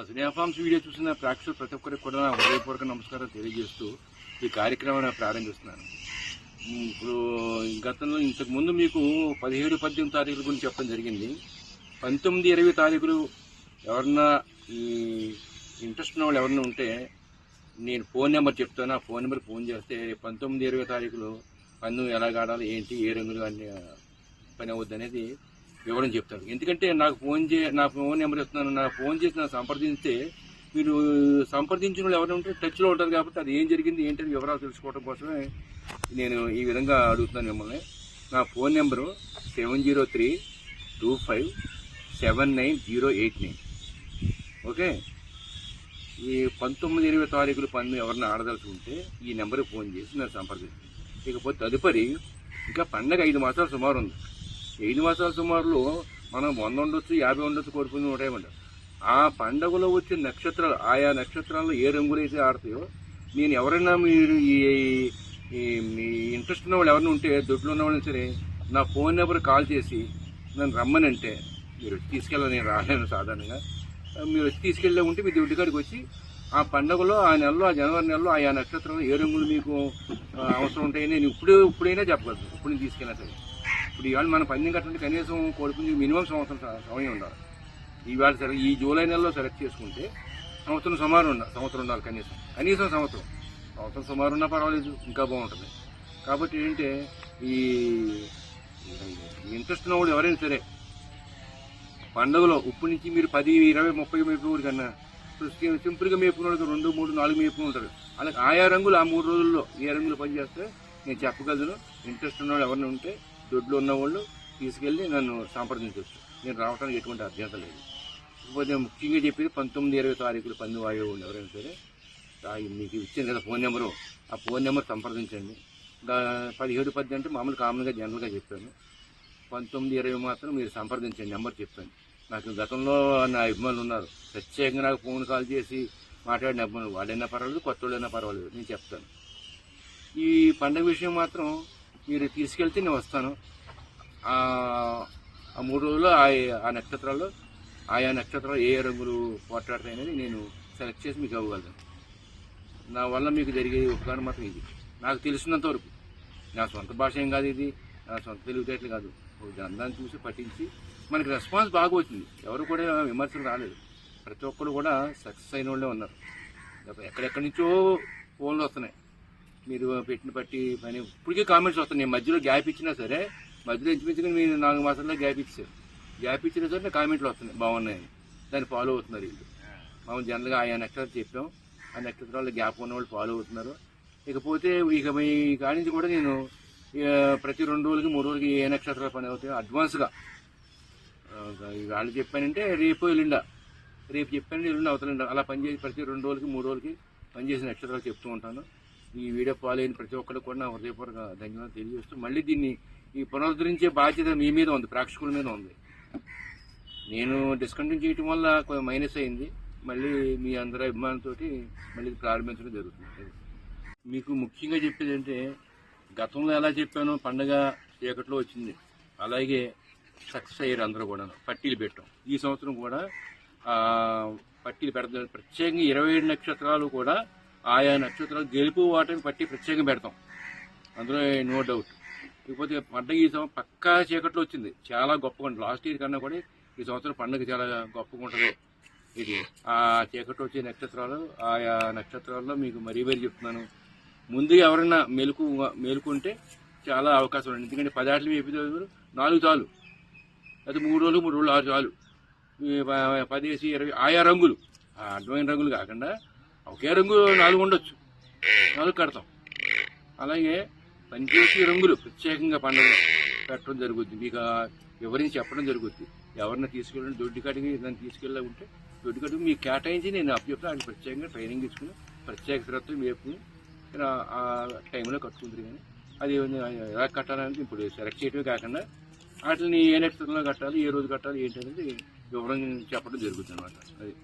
అసలు forms video చూసిన ప్రేక్షకులు ప్రతి ఒక్కరికి కూడా నా హృదయపూర్వక నమస్కారం తెలియజేస్తూ ఈ కార్యక్రమాన్ని ప్రారంభిస్తున్నాను. ఇప్పుడు గతంలో ఇంతకుముందు మీకు పదిహేడు పద్దెనిమిది తారీఖుల గురించి చెప్పడం జరిగింది. పంతొమ్మిది ఇరవై తారీఖులు ఎవరన్నా ఈ ఇంట్రెస్ట్ ఉన్న వాళ్ళు ఎవరన్నా ఉంటే నేను ఫోన్ నెంబర్ చెప్తాను. ఆ ఫోన్ నెంబర్ ఫోన్ చేస్తే పంతొమ్మిది ఇరవై తారీఖులు పన్ను ఎలా కాడాలి ఏంటి ఏ రంగులు అన్ని పని అవుద్ది అనేది వివరం చెప్తాను. ఎందుకంటే నాకు ఫోన్ చే నా ఫోన్ నెంబర్ ఇస్తున్నాను. నా ఫోన్ చేసి నాకు సంప్రదిస్తే మీరు సంప్రదించిన వాళ్ళు ఎవరైనా ఉంటే టచ్లో ఉంటారు కాబట్టి అది ఏం జరిగింది ఏంటని వివరాలు తెలుసుకోవడం కోసమే నేను ఈ విధంగా అడుగుతున్నాను మిమ్మల్ని. నా phone number seven zero three two five seven nine zero eight nine. Okay? ఈ పంతొమ్మిది ఇరవై తారీఖులు పన్ను ఎవరిని ఉంటే ఈ నెంబర్కి ఫోన్ చేసి నన్ను సంప్రదించండి. ఇకపోతే తదుపరి ఇంకా పండగ ఐదు మాసాలు సుమారు ఉంది. ఐదు మాసాల సుమారులో మనం వంద ఉండొచ్చు యాభై ఉండొచ్చు కోరుకుని నూట యాభై ఆ పండగలో వచ్చే నక్షత్రాలు ఆయా నక్షత్రాల్లో ఏ రంగులు అయితే ఆడతాయో నేను ఎవరైనా మీరు ఈ మీ ఇంట్రెస్ట్ ఉన్న వాళ్ళు ఎవరైనా ఉంటే దొడ్లో ఉన్న వాళ్ళని సరే నా ఫోన్ నెంబర్ కాల్ చేసి నన్ను రమ్మనంటే మీరు వచ్చి తీసుకెళ్ళాలి నేను రాలేను సాధారణంగా. మీరు వచ్చి తీసుకెళ్ళే ఉంటే మీ దొడ్డి కాడికి వచ్చి ఆ పండగలో ఆ నెలలో ఆ జనవరి నెలలో ఆయా నక్షత్రంలో ఏ రంగులు మీకు అవసరం ఉంటాయని నేను ఇప్పుడు ఇప్పుడైనా చెప్పగలను. ఇప్పుడు నేను తీసుకెళ్ళినా సరే. ఇప్పుడు ఇవాళ మన పందెం కట్టండి కనీసం కోడిపుంజు మినిమం సంవత్సరం సమయం ఉండాలి. ఇవాళ సరే ఈ జూలై నెలలో సెలెక్ట్ చేసుకుంటే సంవత్సరం సుమారు ఉండాలి సంవత్సరం ఉండాలి కనీసం. కనీసం సంవత్సరం. సంవత్సరం సుమారు ఉన్నా పర్వాలేదు ఇంకా బాగుంటుంది. కాబట్టి ఏంటంటే ఈ ఇంట్రెస్ట్ ఉన్న వాళ్ళు ఎవరైనా సరే పండుగలో ఉప్పు నుంచి మీరు పది ఇరవై ముప్పై మేపుకోరు కన్నా ఇప్పుడు సింపుల్గా మేపుకున్నాడు రెండు మూడు నాలుగు మేపుకుని ఉంటారు. అలాగే ఆయా రంగులు ఆ మూడు రోజుల్లో ఏ రంగులు పనిచేస్తే నేను చెప్పగలను. ఇంట్రెస్ట్ ఉన్నవాడు ఎవరిని ఎవరైనా ఉంటే దొడ్లు ఉన్న వాళ్ళు తీసుకెళ్ళి నన్ను సంప్రదించవచ్చు. నేను రావడానికి ఎటువంటి అర్హత లేదు. ఇకపోతే ముఖ్యంగా చెప్పేది పంతొమ్మిది ఇరవై తారీఖులు పన్ను వాయువు ఎవరైనా సరే మీకు ఇచ్చింది కదా ఫోన్ నెంబరు. ఆ ఫోన్ నెంబర్ సంప్రదించండి. పదిహేడు పది అంటే మామూలు కామన్గా జనరల్గా చెప్పాను. పంతొమ్మిది ఇరవై మాత్రం మీరు సంప్రదించండి నెంబర్ చెప్పాను. నాకు గతంలో నా అభిమానులు ఉన్నారు. ప్రత్యేకంగా నాకు ఫోన్ కాల్ చేసి మాట్లాడిన అభిమానులు. వాళ్ళైనా పర్వాలేదు కొత్త వాళ్ళైనా పర్వాలేదు నేను చెప్తాను. ఈ పండగ విషయం మాత్రం మీరు తీసుకెళ్తే నేను వస్తాను. ఆ ఆ మూడు రోజుల్లో ఆ ఆ నక్షత్రాల్లో ఆయా నక్షత్రాలు ఏ రంగులు పోట్లాడతాయి అనేది నేను సెలెక్ట్ చేసి మీకు ఇవ్వగలను. నా వల్ల మీకు జరిగే ఉపకారం మాత్రం ఇది. నాకు తెలిసినంత వరకు. నా సొంత భాష ఏం కాదు ఇది. నా సొంత తెలివితేటలు కాదు. ఒక గ్రంథాన్ని చూసి పఠించి మనకి రెస్పాన్స్ బాగా వచ్చింది. ఎవరు కూడా విమర్శలు రాలేదు. ప్రతి ఒక్కరు కూడా సక్సెస్ అయిన వాళ్ళే ఉన్నారు. ఎక్కడెక్కడి నుంచో ఫోన్లు వస్తున్నాయి. మీరు పెట్టిన పట్టి పని ఇప్పటికే కామెంట్స్ వస్తున్నాయి. నేను మధ్యలో గ్యాప్ ఇచ్చినా సరే మధ్యలో ఇంచుమించుకుని మీరు నాలుగు మాసాల్లో గ్యాప్ ఇచ్చారు. గ్యాప్ ఇచ్చినా సరే కామెంట్లు వస్తున్నాయి. బాగున్నాయని. దాన్ని ఫాలో అవుతున్నారు వీళ్ళు. మనం జనరల్గా ఆయా నక్షత్రాలు చెప్పాం. ఆ నక్షత్రాల్లో గ్యాప్ ఉన్న వాళ్ళు ఫాలో అవుతున్నారు. ఇకపోతే ఇక మీ కాడి నుంచి కూడా నేను ప్రతి రెండు రోజులకి మూడు రోజులకి ఏ నక్షత్రాలు పని అవుతాయో అడ్వాన్స్గా వాళ్ళు చెప్పానంటే రేపు ఎల్లుండా. రేపు చెప్పాను ఎల్లుండి అవతలండి అలా పనిచేసి ప్రతి రెండు రోజులకి మూడు రోజులకి పనిచేసిన నక్షత్రాలు చెప్తూ ఉంటాను. ఈ వీడియో పాలైన ప్రతి ఒక్కరికి కూడా నా హృదయపూర్వక ధన్యవాదాలు తెలియజేస్తూ మళ్ళీ దీన్ని ఈ పునరుద్ధరించే బాధ్యత మీ మీద ఉంది ప్రేక్షకుల మీద ఉంది. నేను డిస్కంటిన్యూ చేయటం వల్ల కొంచెం మైనస్ అయింది. మళ్ళీ మీ అందరి అభిమానంతో మళ్ళీ ప్రారంభించడం జరుగుతుంది. మీకు ముఖ్యంగా చెప్పేది అంటే గతంలో ఎలా చెప్పానో పండగ చీకట్లో వచ్చింది. అలాగే సక్సెస్ అయ్యారు అందరూ కూడా పట్టీలు పెట్టాం ఈ సంవత్సరం కూడా పట్టీలు పెడతాం ప్రత్యేకంగా ఇరవై ఏడు నక్షత్రాలు కూడా ఆయా నక్షత్రాలు గెలుపు వాటిని పట్టి ప్రత్యేకంగా పెడతాం. అందులో నో డౌట్ ఇకపోతే పండగ ఈ సంవత్సరం పక్కా చీకట్లో వచ్చింది. చాలా గొప్పగా ఉంటుంది లాస్ట్ ఇయర్ కన్నా కూడా ఈ సంవత్సరం పండగ చాలా గొప్పగా ఉంటుంది. ఇది ఆ చీకట్లో వచ్చే నక్షత్రాలు ఆయా నక్షత్రాల్లో మీకు మరీ మరీ చెప్తున్నాను. ముందు ఎవరైనా మెలకు మేలుకుంటే చాలా అవకాశం ఉంది. ఎందుకంటే పదాటలు వేపితే నాలుగు చాలు. అది మూడు రోజులు మూడు రోజులు ఆరు చాలు. పదేసి ఇరవై ఆయా రంగులు. ఆ అడ్వైన రంగులు కాకుండా ఒకే రంగు నాలుగు ఉండొచ్చు. నాలుగు కడతాం. అలాగే పనిచేసే రంగులు ప్రత్యేకంగా పండుగ పెట్టడం జరుగుద్ది. మీకు వివరించి చెప్పడం జరుగుద్ది. ఎవరిని తీసుకెళ్ళిన దొడ్డి కాడికి దాన్ని తీసుకెళ్ళా ఉంటే దొడ్డి కాడికి మీకు కేటాయించి నేను అప్పు ఆయన ప్రత్యేకంగా ట్రైనింగ్ తీసుకుని ప్రత్యేక శ్రద్ధ మేపుకుని ఆ- టైంలో కట్టుకుంటారు కానీ అది ఎలా కట్టాలని ఇప్పుడు సెలెక్ట్ చేయడమే కాకుండా వాటిని ఏ నక్షత్రంలో కట్టాలి ఏ రోజు కట్టాలి ఏంటనేది వివరంగా చెప్పడం జరుగుతుంది అనమాట అది.